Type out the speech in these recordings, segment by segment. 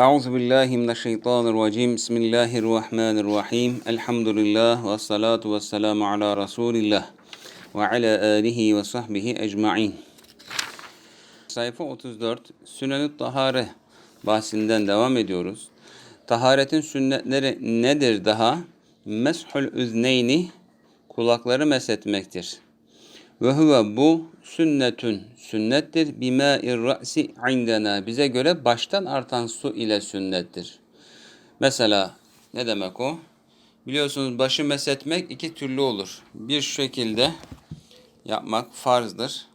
Euzu billahi mineşşeytanirracim. Bismillahirrahmanirrahim. Elhamdülillah ve salatu ve selamu ala Resulillah ve ala alihi ve sahbihi ecmaîn. Sayfa 34 Sünnet-i Tahare bahsinden devam ediyoruz. Taharetin sünnetleri nedir daha? Meshul üzneyni kulakları meshetmektir. Ve huve bu sünnetün sünnettir. Bimâ'ir ra'si indena bize göre baştan artan su ile sünnettir. Mesela ne demek o? Biliyorsunuz başı meshetmek iki türlü olur. Bir şekilde yapmak farzdır.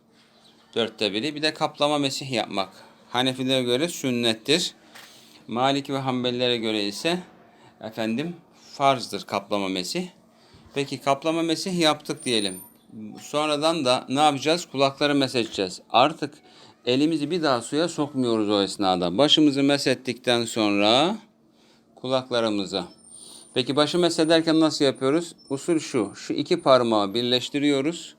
Dörtte biri. Bir de kaplama mesih yapmak. Hanefilere göre sünnettir. Maliki ve Hanbelilere göre ise efendim farzdır kaplama mesih. Peki kaplama mesih yaptık diyelim. Sonradan da ne yapacağız? Kulakları mesedeceğiz. Artık elimizi bir daha suya sokmuyoruz o esnada. Başımızı mesettikten sonra kulaklarımızı. Peki başı mesederken nasıl yapıyoruz? Usul şu. Şu iki parmağı birleştiriyoruz.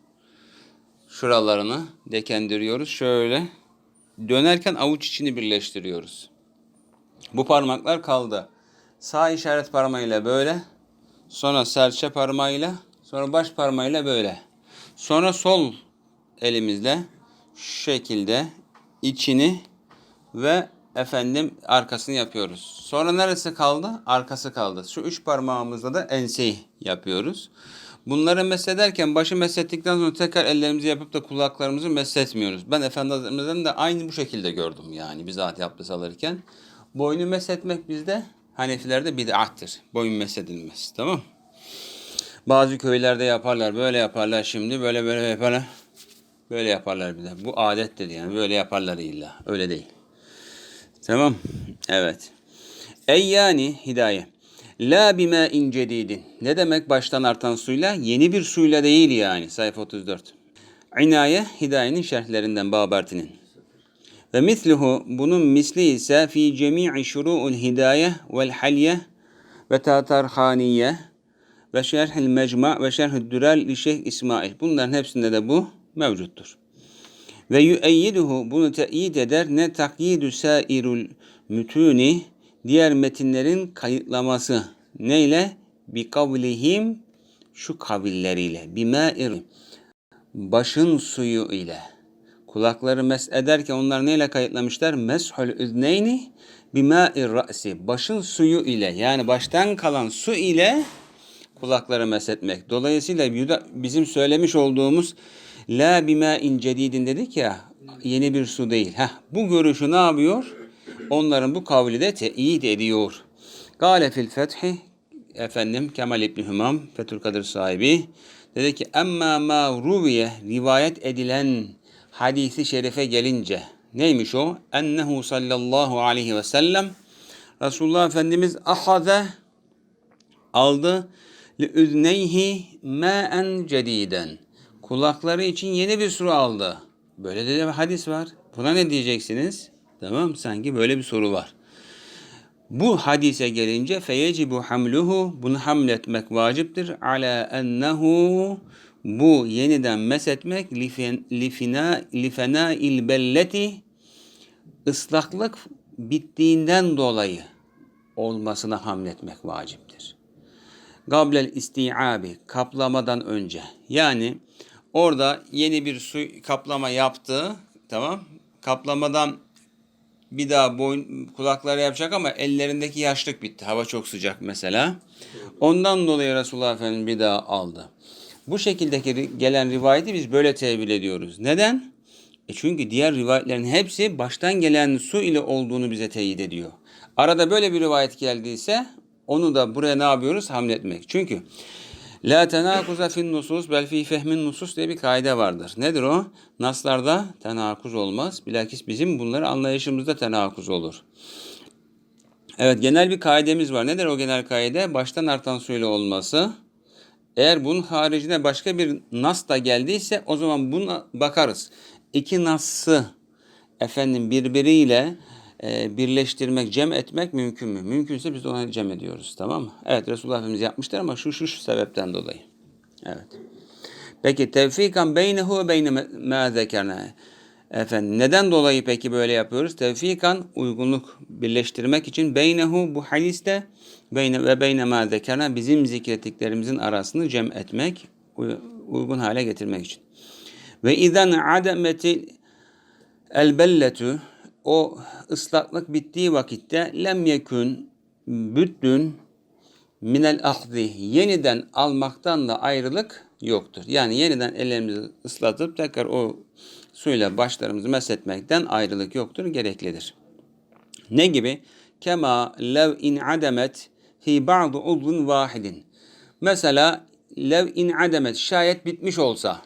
Şuralarını dekendiriyoruz. Şöyle. Dönerken avuç içini birleştiriyoruz. Bu parmaklar kaldı. Sağ işaret parmağıyla böyle. Sonra serçe parmağıyla. Sonra baş parmağıyla böyle. Sonra sol elimizle şu şekilde içini ve efendim arkasını yapıyoruz. Sonra neresi kaldı? Arkası kaldı. Şu üç parmağımızla da enseyi yapıyoruz. Bunları mesederken başı meslettikten sonra tekrar ellerimizi yapıp da kulaklarımızı mesletmiyoruz. Ben Efendi Hazretlerimizden de aynı bu şekilde gördüm yani bizzat yaptı alırken. Boynu mesletmek bizde Hanefilerde bid'attır. Boyun mesedilmez. Tamam Bazı köylerde yaparlar. Böyle yaparlar şimdi. Böyle böyle yaparlar. Böyle yaparlar bir de. Bu adettir yani. Böyle yaparlar illa. Öyle değil. Tamam. Evet. Ey yani hidaye. La bima incedidin. Ne demek baştan artan suyla? Yeni bir suyla değil yani. Sayfa 34. İnaye hidayenin şerhlerinden Baberti'nin. Ve misluhu bunun misli ise fi cemi'i şuru'ul hidaye vel halye ve tatarhaniye ve şerhil mecma ve şerhül dürel li İsmail. Bunların hepsinde de bu mevcuttur. Ve yüeyyiduhu bunu teyit eder ne takyidü sairul mütuni diğer metinlerin kayıtlaması. Neyle? Bi kavlihim şu kavilleriyle. Bimâir başın suyu ile. Kulakları mes ederken onlar neyle kayıtlamışlar? Meshul üzneyni bimâir ra'si. Başın suyu ile yani baştan kalan su ile kulakları mesetmek. Dolayısıyla bizim söylemiş olduğumuz la bima incedidin dedik ya yeni bir su değil. Heh, bu görüşü ne yapıyor? Onların bu kavli de teyit ediyor. Gale fil fethi efendim Kemal İbni Hümam Fethül Kadir sahibi dedi ki emma ma ruviye rivayet edilen hadisi şerife gelince neymiş o? Ennehu sallallahu aleyhi ve sellem Resulullah Efendimiz ahaze aldı لِüzneyhi مَاً cediden. Kulakları için yeni bir su aldı. Böyle de bir hadis var. Buna ne diyeceksiniz? Tamam sanki böyle bir soru var. Bu hadise gelince feyecibu hamluhu bunu hamletmek vaciptir. Ala ennehu bu yeniden mesetmek lifina lifena il belleti ıslaklık bittiğinden dolayı olmasına hamletmek vaciptir gablel isti'abi kaplamadan önce. Yani orada yeni bir su kaplama yaptı. Tamam. Kaplamadan bir daha boyun kulakları yapacak ama ellerindeki yaşlık bitti. Hava çok sıcak mesela. Ondan dolayı Resulullah Efendimiz bir daha aldı. Bu şekildeki gelen rivayeti biz böyle tevil ediyoruz. Neden? E çünkü diğer rivayetlerin hepsi baştan gelen su ile olduğunu bize teyit ediyor. Arada böyle bir rivayet geldiyse onu da buraya ne yapıyoruz? Hamletmek. Çünkü La tenakuza fin nusus bel fi fehmin nusus diye bir kaide vardır. Nedir o? Naslarda tenakuz olmaz. Bilakis bizim bunları anlayışımızda tenakuz olur. Evet genel bir kaidemiz var. Nedir o genel kaide? Baştan artan suyla olması. Eğer bunun haricinde başka bir nas da geldiyse o zaman buna bakarız. İki nas'ı efendim birbiriyle e, birleştirmek, cem etmek mümkün mü? Mümkünse biz de ona cem ediyoruz. Tamam mı? Evet Resulullah Efendimiz yapmışlar ama şu şu, şu sebepten dolayı. Evet. Peki tevfikan beynehu ve beyne ma zekerna. Efendim neden dolayı peki böyle yapıyoruz? Tevfikan uygunluk birleştirmek için beynehu bu hadiste beyne ve beyne ma zekana bizim zikrettiklerimizin arasını cem etmek, uy- uygun hale getirmek için. Ve izen ademeti elbelletu o ıslaklık bittiği vakitte lem yekun büddün minel ahdi yeniden almaktan da ayrılık yoktur. Yani yeniden ellerimizi ıslatıp tekrar o suyla başlarımızı mesletmekten ayrılık yoktur, gereklidir. Ne gibi? Kema lev in ademet fi ba'du udvun vahidin. Mesela lev in ademet şayet bitmiş olsa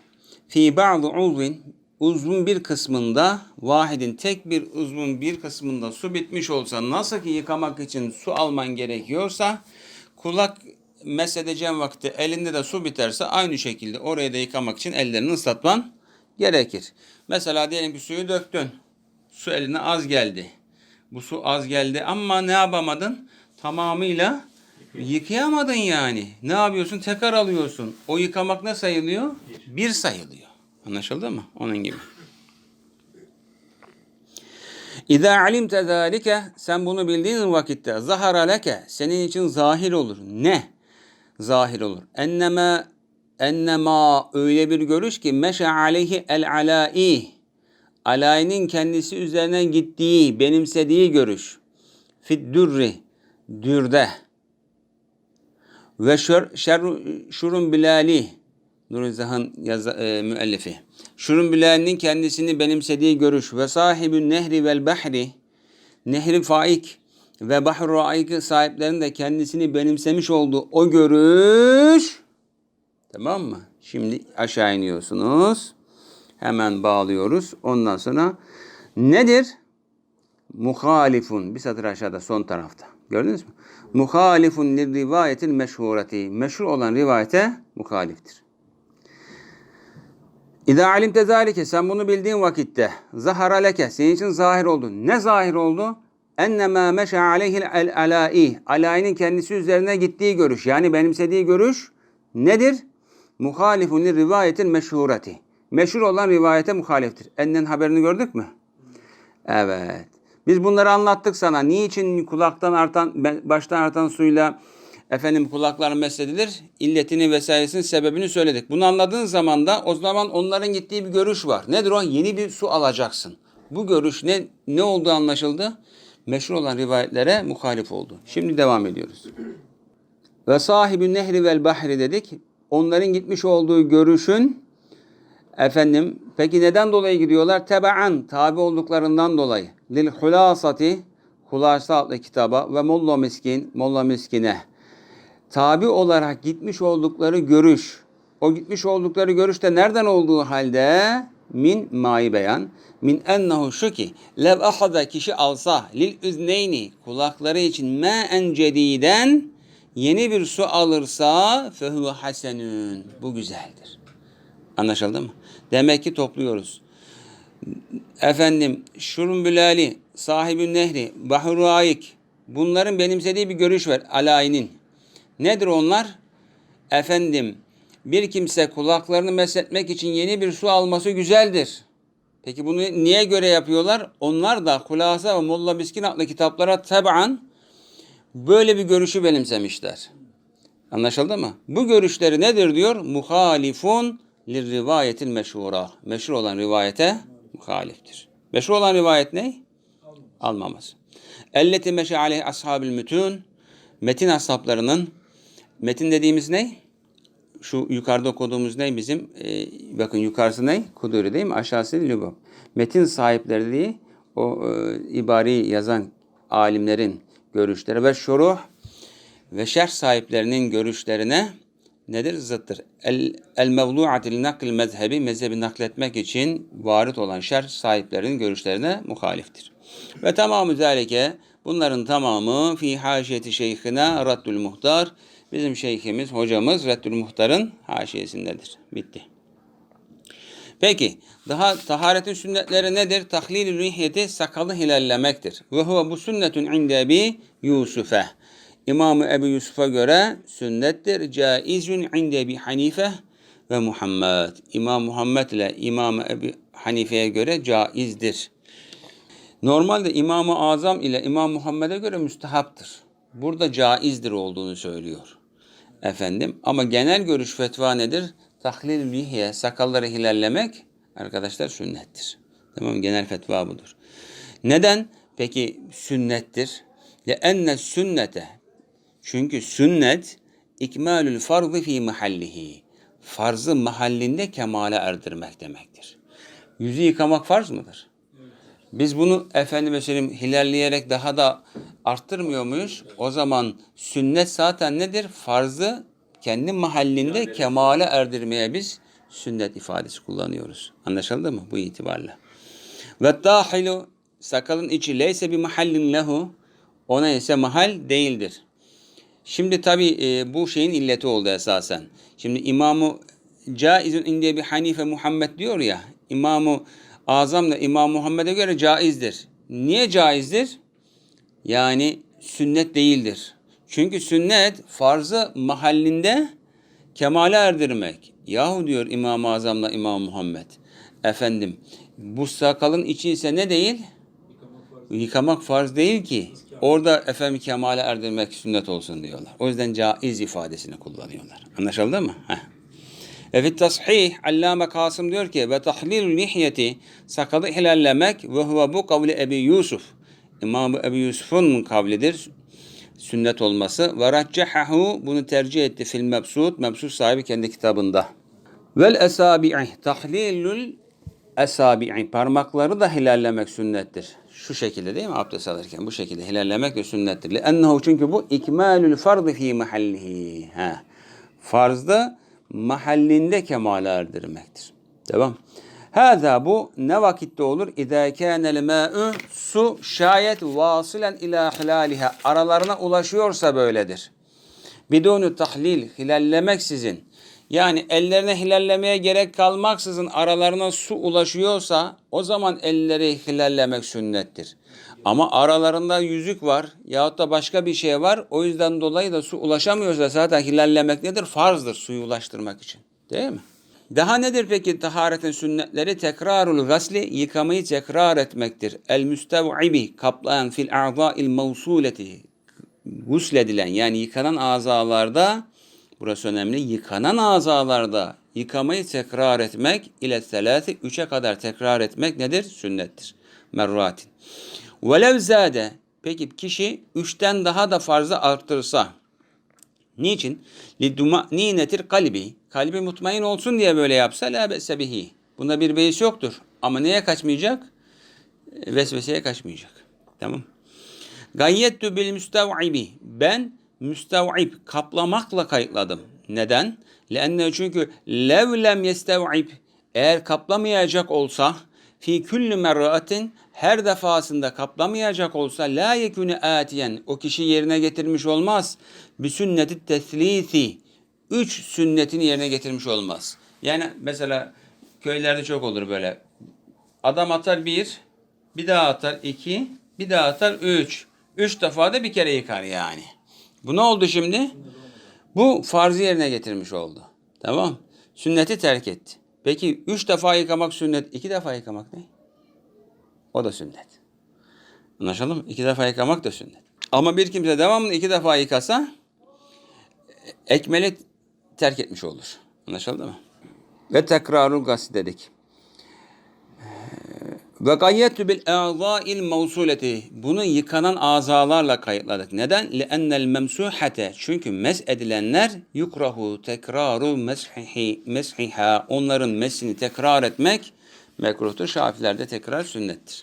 fi ba'du udvin uzvun bir kısmında vahidin tek bir uzvun bir kısmında su bitmiş olsa nasıl ki yıkamak için su alman gerekiyorsa kulak mesedeceğin vakti elinde de su biterse aynı şekilde orayı da yıkamak için ellerini ıslatman gerekir. Mesela diyelim ki suyu döktün. Su eline az geldi. Bu su az geldi ama ne yapamadın? Tamamıyla yıkayamadın yani. Ne yapıyorsun? Tekrar alıyorsun. O yıkamak ne sayılıyor? Bir sayılıyor. Anlaşıldı mı? Onun gibi. İza alimte zalike sen bunu bildiğin vakitte zahara leke senin için zahir olur. Ne? Zahir olur. Enneme ennema öyle bir görüş ki meşe aleyhi el alai alayinin kendisi üzerine gittiği, benimsediği görüş. Fid dürri dürde ve şer, şer, şurun bilali Nurizahan e, müellifi. Şurun bilalinin kendisini benimsediği görüş ve sahibün nehri vel bahri nehri faik ve bahru raik sahiplerinin de kendisini benimsemiş olduğu o görüş tamam mı? Şimdi aşağı iniyorsunuz. Hemen bağlıyoruz. Ondan sonra nedir? Muhalifun. Bir satır aşağıda son tarafta. Gördünüz mü? Muhalifun lir rivayetil meşhureti. Meşhur olan rivayete muhaliftir. İza alimte zalike sen bunu bildiğin vakitte zahara leke senin için zahir oldu. Ne zahir oldu? Ennema meşe aleyhil el alai. Alainin kendisi üzerine gittiği görüş yani benimsediği görüş nedir? Muhalifun lir rivayetil meşhureti. Meşhur olan rivayete muhaliftir. Ennen haberini gördük mü? Evet. Biz bunları anlattık sana. Niçin kulaktan artan, baştan artan suyla efendim kulaklar mesledilir? İlletini vesairesinin sebebini söyledik. Bunu anladığın zaman da o zaman onların gittiği bir görüş var. Nedir o? Yeni bir su alacaksın. Bu görüş ne ne olduğu anlaşıldı? Meşhur olan rivayetlere muhalif oldu. Şimdi devam ediyoruz. Ve sahibi nehri vel bahri dedik. Onların gitmiş olduğu görüşün Efendim peki neden dolayı gidiyorlar? Tebaan tabi olduklarından dolayı. Lil hulasati Hulasa adlı kitaba ve Molla Miskin Molla Miskine tabi olarak gitmiş oldukları görüş. O gitmiş oldukları görüşte nereden olduğu halde min mai beyan min ennehu şu ki lev ahada kişi alsa lil üzneyni kulakları için ma en cediden yeni bir su alırsa fehuve hasenün bu güzeldir. Anlaşıldı mı? Demek ki topluyoruz. Efendim Şurum Bülali, sahibin nehri, Bahru Ayik bunların benimsediği bir görüş var alayinin. Nedir onlar? Efendim bir kimse kulaklarını mesletmek için yeni bir su alması güzeldir. Peki bunu niye göre yapıyorlar? Onlar da Hulasa ve Molla Miskin adlı kitaplara taban böyle bir görüşü benimsemişler. Anlaşıldı mı? Bu görüşleri nedir diyor? Muhalifun lir rivayetil meşhura. Meşhur olan rivayete muhaliftir. Meşhur olan rivayet ne? Almaması. Elleti meşe aleyh ashabil mütün. Metin ashablarının metin dediğimiz ne? Şu yukarıda okuduğumuz ne bizim? Ee, bakın yukarısı ne? Kuduri değil mi? Aşağısı lübab. Metin sahipleri dediği o e, ibari yazan alimlerin görüşleri ve şuruh ve şerh sahiplerinin görüşlerine nedir? Zıttır. El, el mevdu'atil nakl mezhebi mezhebi nakletmek için varit olan şerh sahiplerinin görüşlerine muhaliftir. Ve tamamı zalike bunların tamamı fi haşiyeti şeyhine Raddül Muhtar bizim şeyhimiz, hocamız Raddül Muhtar'ın haşiyesindedir. Bitti. Peki daha taharetin sünnetleri nedir? Tahlil-i rihyeti sakalı hilallemektir. Ve huve bu sünnetun inde bi Yusuf'e. İmam-ı Ebu Yusuf'a göre sünnettir. Caizun inde bi Hanife ve Muhammed. İmam Muhammed ile İmam Ebu Hanife'ye göre caizdir. Normalde İmam-ı Azam ile İmam Muhammed'e göre müstehaptır. Burada caizdir olduğunu söylüyor. Efendim ama genel görüş fetva nedir? Tahlil lihye, sakalları hilallemek arkadaşlar sünnettir. Tamam genel fetva budur. Neden? Peki sünnettir. enne sünnete. Çünkü sünnet ikmalül farzı fi mahallihi. Farzı mahallinde kemale erdirmek demektir. Yüzü yıkamak farz mıdır? Biz bunu efendime söyleyeyim hilalleyerek daha da arttırmıyor muyuz? O zaman sünnet zaten nedir? Farzı kendi mahallinde kemale erdirmeye biz sünnet ifadesi kullanıyoruz. Anlaşıldı mı bu itibarla? Ve dahilu sakalın içi leyse bir mahallin lehu ona ise mahal değildir. Şimdi tabi e, bu şeyin illeti oldu esasen. Şimdi İmamı caizun indiye bir Hanife Muhammed diyor ya İmamı Azam da İmam Muhammed'e göre caizdir. Niye caizdir? Yani sünnet değildir. Çünkü sünnet farzı mahallinde kemale erdirmek. Yahu diyor İmam-ı Azam'la İmam Muhammed. Efendim bu sakalın içi ise ne değil? Yıkamak farz değil ki. Orada efendim kemale erdirmek sünnet olsun diyorlar. O yüzden caiz ifadesini kullanıyorlar. Anlaşıldı mı? Heh. Ve fit tasihih Allame Kasım diyor ki ve tahlilul lihyeti sakalı hilallemek ve huve bu kavli Ebi Yusuf. İmam Ebi Yusuf'un kavlidir. Sünnet olması. Ve raccahahu bunu tercih etti fil mebsut. Mebsut sahibi kendi kitabında. Vel esabi'i tahlilul esabi'i parmakları da hilallemek sünnettir. Şu şekilde değil mi abdest alırken bu şekilde hilallemek de sünnettir. Ennehu çünkü bu ikmalül fardı fi mahallihi. Ha. Farzda mahallinde kemale erdirmektir. Devam. Hâzâ bu ne vakitte olur? İzâ kânel mâ'ü su şayet vasılen ilâ hilâliha aralarına ulaşıyorsa böyledir. Bidûnü tahlil hilallemeksizin yani ellerine hilallemeye gerek kalmaksızın aralarına su ulaşıyorsa o zaman elleri hilallemek sünnettir. Ama aralarında yüzük var yahut da başka bir şey var. O yüzden dolayı da su ulaşamıyorsa zaten hilallemek nedir? Farzdır suyu ulaştırmak için. Değil mi? Daha nedir peki taharetin sünnetleri? Tekrarul gasli yıkamayı tekrar etmektir. El müstev'ibi kaplayan fil a'za'il mevsuleti gusledilen yani yıkanan azalarda burası önemli yıkanan azalarda yıkamayı tekrar etmek ile selasi üçe kadar tekrar etmek nedir? Sünnettir. Merratin. Velev zade peki kişi üçten daha da fazla arttırsa niçin? Liduma'ninetir kalbi. Kalbi mutmain olsun diye böyle yapsa la be'se bihi. Bunda bir beis yoktur. Ama neye kaçmayacak? Vesveseye kaçmayacak. Tamam. Gayyettü bil müstev'ibi. Ben müstev'ib kaplamakla kayıtladım. Neden? Lenne çünkü lev lem yestev'ib eğer kaplamayacak olsa fi kulli merratin her defasında kaplamayacak olsa la yekune atiyen o kişi yerine getirmiş olmaz. Bir sünneti teslisi üç sünnetin yerine getirmiş olmaz. Yani mesela köylerde çok olur böyle. Adam atar bir, bir daha atar iki, bir daha atar üç. Üç defa da bir kere yıkar yani. Bu ne oldu şimdi? Bu farzı yerine getirmiş oldu. Tamam. Sünneti terk etti. Peki üç defa yıkamak sünnet, iki defa yıkamak ne? O da sünnet. Anlaşıldı mı? İki defa yıkamak da sünnet. Ama bir kimse devamlı iki defa yıkasa ekmeli terk etmiş olur. Anlaşıldı mı? Ve tekrarul gasi dedik. Ve kayyettü bil a'zâil mevsuleti. Bunu yıkanan azalarla kayıtladık. Neden? Li'ennel memsuhate. Çünkü mes edilenler yukrahu tekraru meshihi meshiha. Onların mesini tekrar etmek mekruhtur. Şafilerde tekrar sünnettir.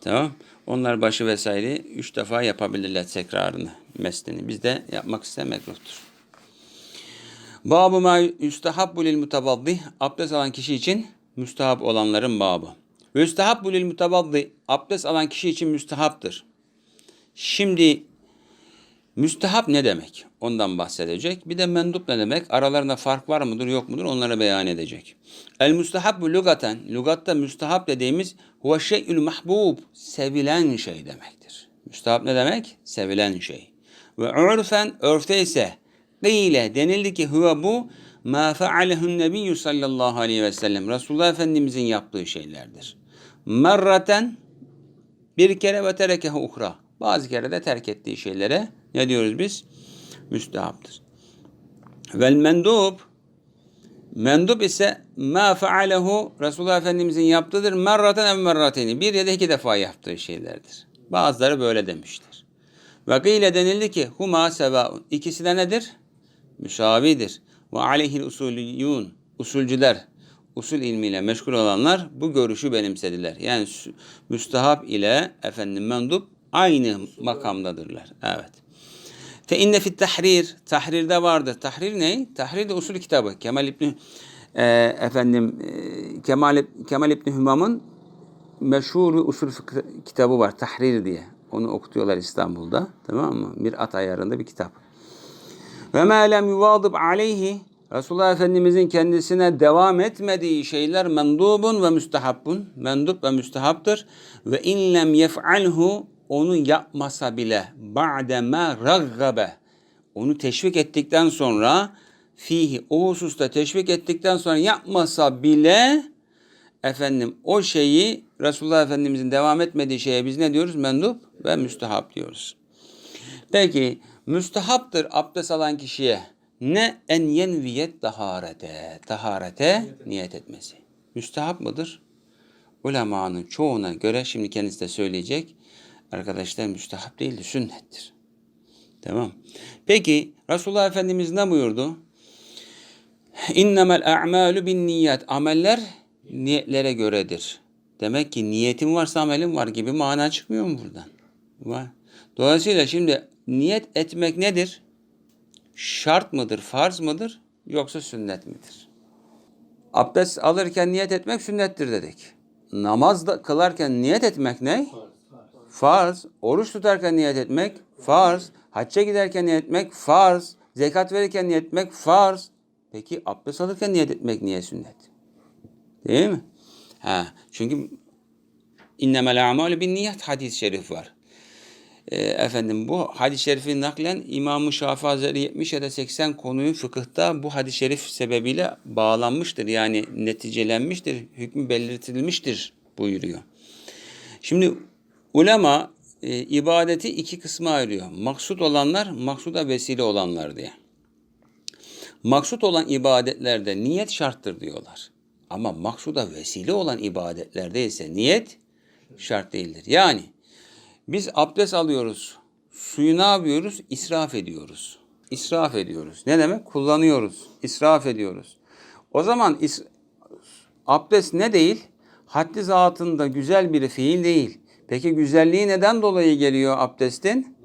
Tamam. Onlar başı vesaire üç defa yapabilirler tekrarını, meslini. Biz de yapmak ise mekruhtur. Babu ma yüstehabbu lil mutavaddih. Abdest alan kişi için müstahap olanların babı. Müstahabbu lil mutavaddi abdest alan kişi için müstehaptır. Şimdi müstehap ne demek? Ondan bahsedecek. Bir de mendup ne demek? Aralarında fark var mıdır yok mudur onları beyan edecek. El müstehabbu lugaten. Lugatta müstehap dediğimiz huve şey'ül mahbub. Sevilen şey demektir. Müstehap ne demek? Sevilen şey. Ve urfen örfte ise Gıyle denildi ki huve bu ma fealehu'n nebiyyü sallallahu aleyhi ve sellem. Resulullah Efendimizin yaptığı şeylerdir. Merraten bir kere ve terekehu uhra. Bazı kere de terk ettiği şeylere ne diyoruz biz? Müstehaptır. Vel mendub Mendup ise ma fealehu Resulullah Efendimizin yaptığıdır. Merraten ev merrateni. Bir ya da iki defa yaptığı şeylerdir. Bazıları böyle demiştir. Ve gıyle denildi ki huma sevaun. İkisi de nedir? Müsavidir. Ve aleyhil usuliyun. Usulcüler, usul ilmiyle meşgul olanlar bu görüşü benimsediler. Yani müstehap ile efendim mendup aynı makamdadırlar. Evet. Fe inne fit tahrir. Tahrirde vardır. Tahrir ne? Tahrir de usul kitabı. Kemal İbni e, efendim e, Kemal Kemal İbni Hümam'ın meşhur usul fıkıh kitabı var. Tahrir diye. Onu okutuyorlar İstanbul'da. Tamam mı? Bir at ayarında bir kitap. Ve ma lem yuvadib aleyhi Resulullah Efendimizin kendisine devam etmediği şeyler mendubun ve müstehabbun. Mendup ve müstehaptır. Ve in lem yef'alhu onu yapmasa bile ba'de ma raggabe onu teşvik ettikten sonra fihi o hususta teşvik ettikten sonra yapmasa bile efendim o şeyi Resulullah Efendimizin devam etmediği şeye biz ne diyoruz? Mendup ve müstehap diyoruz. Peki müstehaptır abdest alan kişiye ne en yenviyet taharete, taharete niyet etmesi. Müstehap mıdır? Ulemanın çoğuna göre şimdi kendisi de söyleyecek. Arkadaşlar müstehap değildir, sünnettir. Tamam. Peki Resulullah Efendimiz ne buyurdu? İnnemel a'malu bin niyet. Ameller niyetlere göredir. Demek ki niyetin varsa amelin var gibi mana çıkmıyor mu buradan? Var. Dolayısıyla şimdi niyet etmek nedir? Şart mıdır, farz mıdır yoksa sünnet midir? Abdest alırken niyet etmek sünnettir dedik. Namaz da kılarken niyet etmek ne? Farz. Oruç tutarken niyet etmek farz. Hacca giderken niyet etmek farz. Zekat verirken niyet etmek farz. Peki abdest alırken niyet etmek niye sünnet? Değil mi? Ha, çünkü innemel a'malu bin niyet hadis-i şerif var. Ee, efendim bu hadis-i şerifi naklen İmam-ı Şafii Hazretleri 70 ya da 80 konuyu fıkıhta bu hadis-i şerif sebebiyle bağlanmıştır. Yani neticelenmiştir, hükmü belirtilmiştir buyuruyor. Şimdi ulema e, ibadeti iki kısma ayırıyor. Maksut olanlar, maksuda vesile olanlar diye. Maksut olan ibadetlerde niyet şarttır diyorlar. Ama maksuda vesile olan ibadetlerde ise niyet şart değildir. Yani biz abdest alıyoruz. Suyu ne yapıyoruz? İsraf ediyoruz. İsraf ediyoruz. Ne demek? Kullanıyoruz. İsraf ediyoruz. O zaman is- abdest ne değil? Haddi zatında güzel bir fiil değil. Peki güzelliği neden dolayı geliyor abdestin?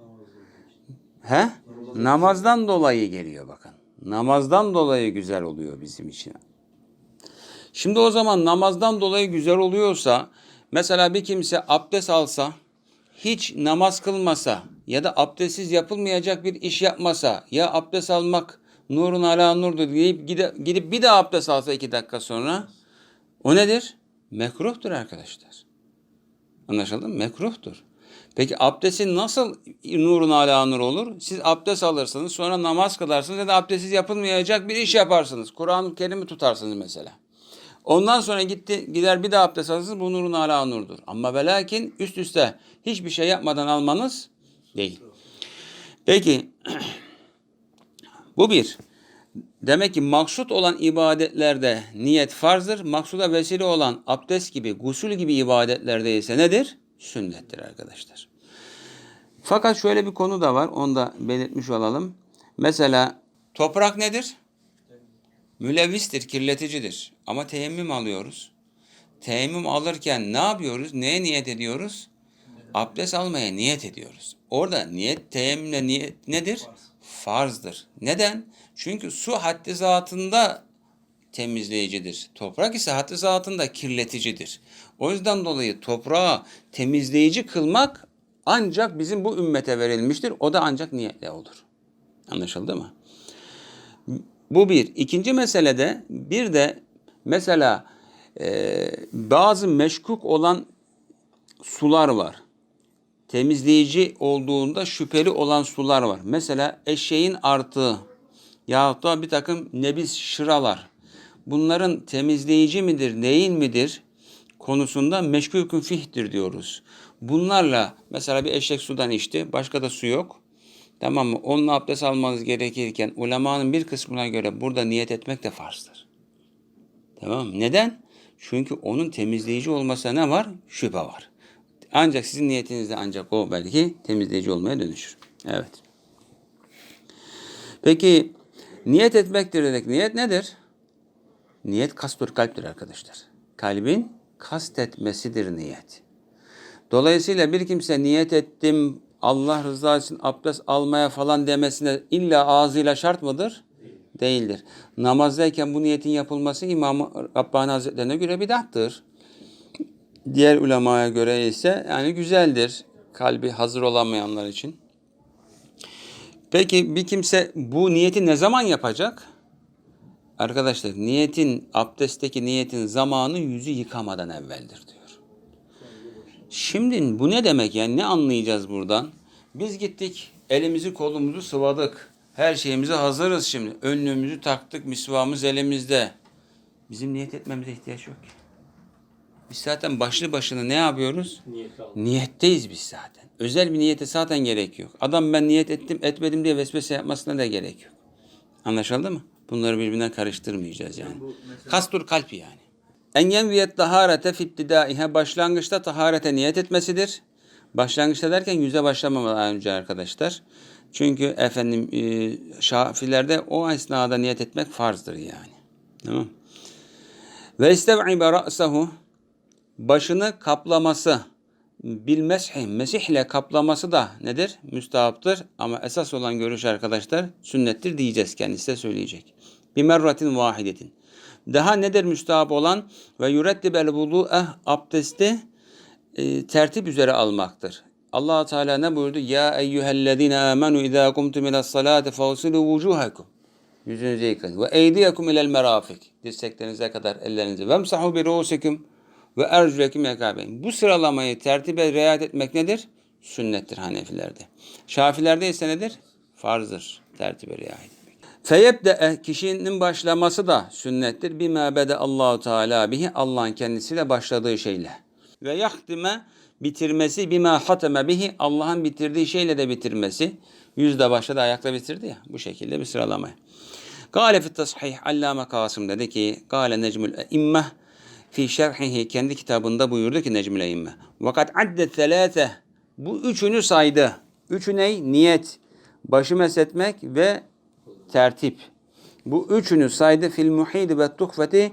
He? Namazdan dolayı geliyor bakın. Namazdan dolayı güzel oluyor bizim için. Şimdi o zaman namazdan dolayı güzel oluyorsa mesela bir kimse abdest alsa hiç namaz kılmasa ya da abdestsiz yapılmayacak bir iş yapmasa ya abdest almak nurun ala nurdur deyip gidip bir daha abdest alsa iki dakika sonra o nedir? Mekruhtur arkadaşlar. Anlaşıldı mı? Mekruhtur. Peki abdestin nasıl nurun ala nur olur? Siz abdest alırsınız sonra namaz kılarsınız ya da abdestsiz yapılmayacak bir iş yaparsınız. Kur'an-ı Kerim'i tutarsınız mesela. Ondan sonra gitti gider bir daha abdest alırsınız bu nurun ala nurdur. Ama ve lakin üst üste hiçbir şey yapmadan almanız değil. Peki bu bir. Demek ki maksut olan ibadetlerde niyet farzdır. Maksuda vesile olan abdest gibi, gusül gibi ibadetlerde ise nedir? Sünnettir arkadaşlar. Fakat şöyle bir konu da var. Onu da belirtmiş olalım. Mesela toprak nedir? Mülevvistir, kirleticidir. Ama teyemmüm alıyoruz. Teyemmüm alırken ne yapıyoruz? Neye niyet ediyoruz? Abdest almaya niyet ediyoruz. Orada niyet, teyemmümle niyet nedir? Farzdır. Neden? Çünkü su haddi zatında temizleyicidir. Toprak ise haddi zatında kirleticidir. O yüzden dolayı toprağı temizleyici kılmak ancak bizim bu ümmete verilmiştir. O da ancak niyetle olur. Anlaşıldı mı? Bu bir. İkinci meselede bir de mesela e, bazı meşkuk olan sular var. Temizleyici olduğunda şüpheli olan sular var. Mesela eşeğin artığı yahut da bir takım nebis şıralar. Bunların temizleyici midir, değil midir konusunda meşgulkün fihtir diyoruz. Bunlarla mesela bir eşek sudan içti, başka da su yok. Tamam mı? Onunla abdest almanız gerekirken ulemanın bir kısmına göre burada niyet etmek de farzdır. Tamam mı? Neden? Çünkü onun temizleyici olmasına ne var? Şüphe var. Ancak sizin niyetinizde ancak o belki temizleyici olmaya dönüşür. Evet. Peki niyet etmektir dedik. Niyet nedir? Niyet kastur kalptir arkadaşlar. Kalbin kastetmesidir niyet. Dolayısıyla bir kimse niyet ettim Allah rızası için abdest almaya falan demesine illa ağzıyla şart mıdır? Değildir. Namazdayken bu niyetin yapılması İmam-ı Rabbani Hazretlerine göre bidattır. Diğer ulemaya göre ise yani güzeldir. Kalbi hazır olamayanlar için. Peki bir kimse bu niyeti ne zaman yapacak? Arkadaşlar niyetin abdestteki niyetin zamanı yüzü yıkamadan evveldir diyor. Şimdi bu ne demek yani ne anlayacağız buradan? Biz gittik elimizi kolumuzu sıvadık. Her şeyimize hazırız şimdi. Önlüğümüzü taktık, misvamız elimizde. Bizim niyet etmemize ihtiyaç yok ki. Biz zaten başlı başına ne yapıyoruz? Niyetteyiz biz zaten. Özel bir niyete zaten gerek yok. Adam ben niyet ettim etmedim diye vesvese yapmasına da gerek yok. Anlaşıldı mı? Bunları birbirine karıştırmayacağız yani. Kastur kalp yani. En yenviyet taharete fittidaihe başlangıçta taharete niyet etmesidir. Başlangıçta derken yüze başlamamadan önce arkadaşlar. Çünkü efendim e, şafilerde o esnada niyet etmek farzdır yani. Tamam Ve istev'ibe ra'sahu başını kaplaması bil meshi mesihle kaplaması da nedir? Müstahaptır ama esas olan görüş arkadaşlar sünnettir diyeceğiz kendisi de söyleyecek. Bir merratin vahidetin. Daha nedir müstahap olan ve yurettibel vudu'eh abdesti e, tertip üzere almaktır. allah Teala ne buyurdu? Ya eyyühellezine amenu izâ kumtum ilas salâti fagsilû vucuhakum. Yüzünüzü yıkayın. Ve eydiyekum ilel merafik. Dirseklerinize kadar ellerinizi. Vemsahu bi ruusikum ve erculekum yekabeyn. Bu sıralamayı tertibe riayet etmek nedir? Sünnettir Hanefilerde. Şafilerde ise nedir? Farzdır tertibe riayet etmek. Feyebde kişinin başlaması da sünnettir. Bima bede Allahu Teala bihi Allah'ın kendisiyle başladığı şeyle. Ve yahdime bitirmesi bima hateme bihi Allah'ın bitirdiği şeyle de bitirmesi. Yüzde başladı ayakta bitirdi ya. Bu şekilde bir sıralamaya. Gale fi tasihih Allame Kasım dedi ki Gale Necmül İmmeh fi şerhihi kendi kitabında buyurdu ki Necmül İmmeh. Vakat addet selâse bu üçünü saydı. Üçü ne? Niyet, başı mesetmek ve tertip. Bu üçünü saydı fil muhid ve tuhfeti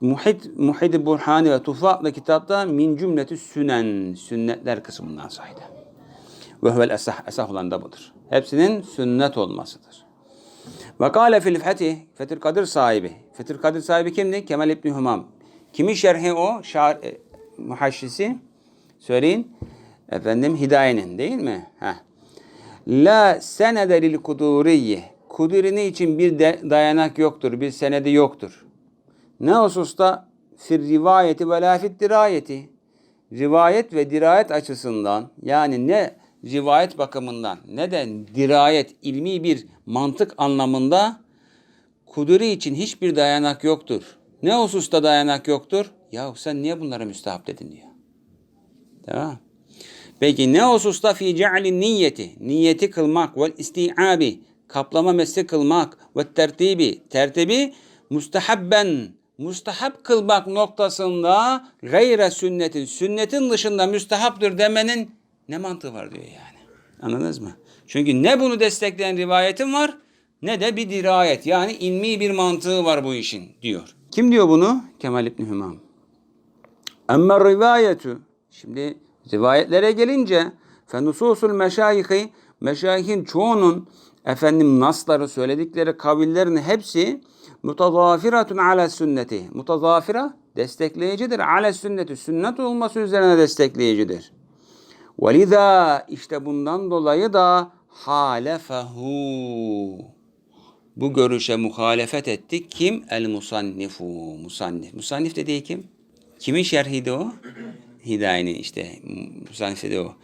Muhid, Muhid Burhani ve Tufa adlı kitapta min cümleti sünen, sünnetler kısmından saydı. Ve huvel esah, esah olan da budur. Hepsinin sünnet olmasıdır. Ve kâle fil fetih, Fethül Kadir sahibi. Fethül Kadir sahibi kimdi? Kemal İbni Humam. Kimin şerhi o? Şar, e, muhaşşisi. Söyleyin. Efendim Hidaye'nin değil mi? Heh. La senede lil kuduriyye. Kudurinin için bir de, dayanak yoktur, bir senedi yoktur. Ne hususta? Fir rivayeti ve la fit dirayeti. Rivayet ve dirayet açısından yani ne rivayet bakımından ne de dirayet ilmi bir mantık anlamında kuduri için hiçbir dayanak yoktur. Ne hususta dayanak yoktur? Ya sen niye bunlara müstahap dedin diyor. Tamam. Peki ne hususta fi ce'lin niyeti? Niyeti kılmak ve isti'abi kaplama mesle kılmak ve tertibi tertibi mustahabben mustahap kılmak noktasında gayre sünnetin sünnetin dışında müstahaptır demenin ne mantığı var diyor yani. Anladınız mı? Çünkü ne bunu destekleyen rivayetin var ne de bir dirayet yani ilmi bir mantığı var bu işin diyor. Kim diyor bunu? Kemal İbni Hümam. Emme rivayetu şimdi rivayetlere gelince fenususul meşayihi meşayihin çoğunun efendim nasları söyledikleri kavillerin hepsi mutazafiratun ala sünneti. Mutazafira destekleyicidir. Ala sünneti. Sünnet olması üzerine destekleyicidir. Velidâ işte bundan dolayı da halefehu. Bu görüşe muhalefet etti. Kim? El musannifu. Musannif. Musannif dediği kim? Kimin şerhiydi o? Hidayenin işte. Musannif dediği o.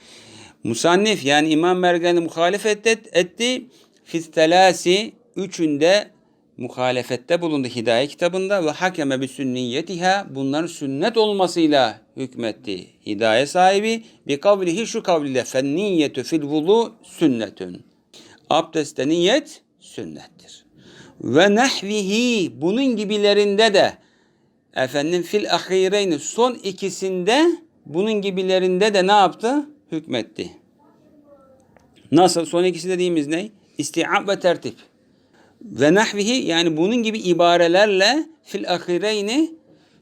Musannif yani İmam Mergen'i muhalefet et, etti. Fistelasi üçünde muhalefette bulundu Hidaye kitabında ve hakeme bi sünniyetiha bunların sünnet olmasıyla hükmetti. Hidaye sahibi bi kavlihi şu kavliyle fenniyetü fil vudu sünnetün. Abdestte niyet sünnettir. Ve nehvihi bunun gibilerinde de efendim fil ahireyni son ikisinde bunun gibilerinde de ne yaptı? Hükmetti. Nasıl? Son ikisi dediğimiz ne? İsti'ab ve tertip. Ve nahvihi yani bunun gibi ibarelerle fil ahireyni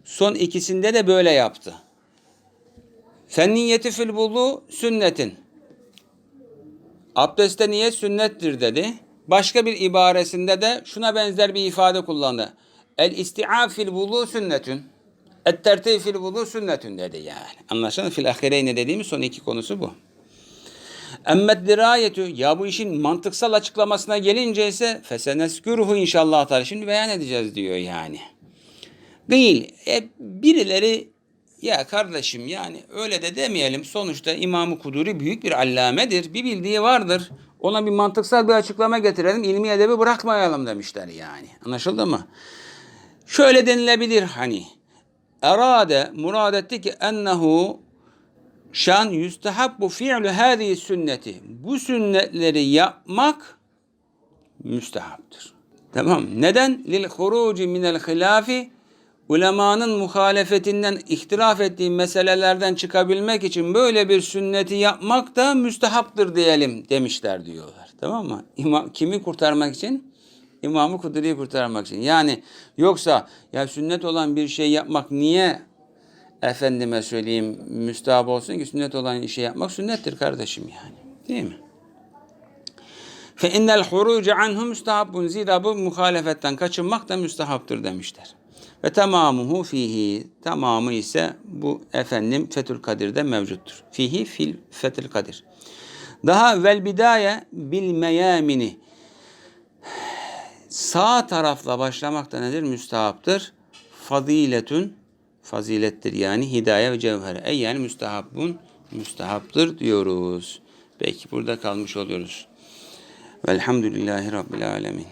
son ikisinde de böyle yaptı. Fenniyeti fil bulu sünnetin. Abdestte niyet sünnettir dedi. Başka bir ibaresinde de şuna benzer bir ifade kullandı. El isti'ab fil bulu sünnetün. Et tertib fil bulu sünnetün dedi yani. Anlaşılan fil ahireyni dediğimiz son iki konusu bu. Emmet dirayetü ya bu işin mantıksal açıklamasına gelince ise feseneskürhu inşallah Teala şimdi beyan edeceğiz diyor yani. Değil. E, birileri ya kardeşim yani öyle de demeyelim. Sonuçta İmam-ı Kuduri büyük bir allamedir. Bir bildiği vardır. Ona bir mantıksal bir açıklama getirelim. ilmi edebi bırakmayalım demişler yani. Anlaşıldı mı? Şöyle denilebilir hani. Erade murad etti ki ennehu şan yüstehabbu fi'lu hâzihi sünneti. Bu sünnetleri yapmak müstehaptır. Tamam. Neden? Lil huruci minel hilafi ulemanın muhalefetinden ihtilaf ettiği meselelerden çıkabilmek için böyle bir sünneti yapmak da müstehaptır diyelim demişler diyorlar. Tamam mı? İmam, kimi kurtarmak için? İmam-ı Kuduri'yi kurtarmak için. Yani yoksa ya sünnet olan bir şey yapmak niye efendime söyleyeyim müstahap olsun ki sünnet olan işi yapmak sünnettir kardeşim yani. Değil mi? Fe innel hurucu anhu müstahabun. Zira bu muhalefetten kaçınmak da müstahaptır demişler. Ve tamamuhu fihi. Tamamı ise bu efendim Fethül Kadir'de mevcuttur. Fihi fil Fethül Kadir. Daha vel bidaye bil meyamini. Sağ tarafla başlamak da nedir? Müstahaptır. Faziletün fazilettir yani hidaye ve cevher. Ey yani müstahabun müstahaptır diyoruz. Peki burada kalmış oluyoruz. Velhamdülillahi Rabbil Alemin.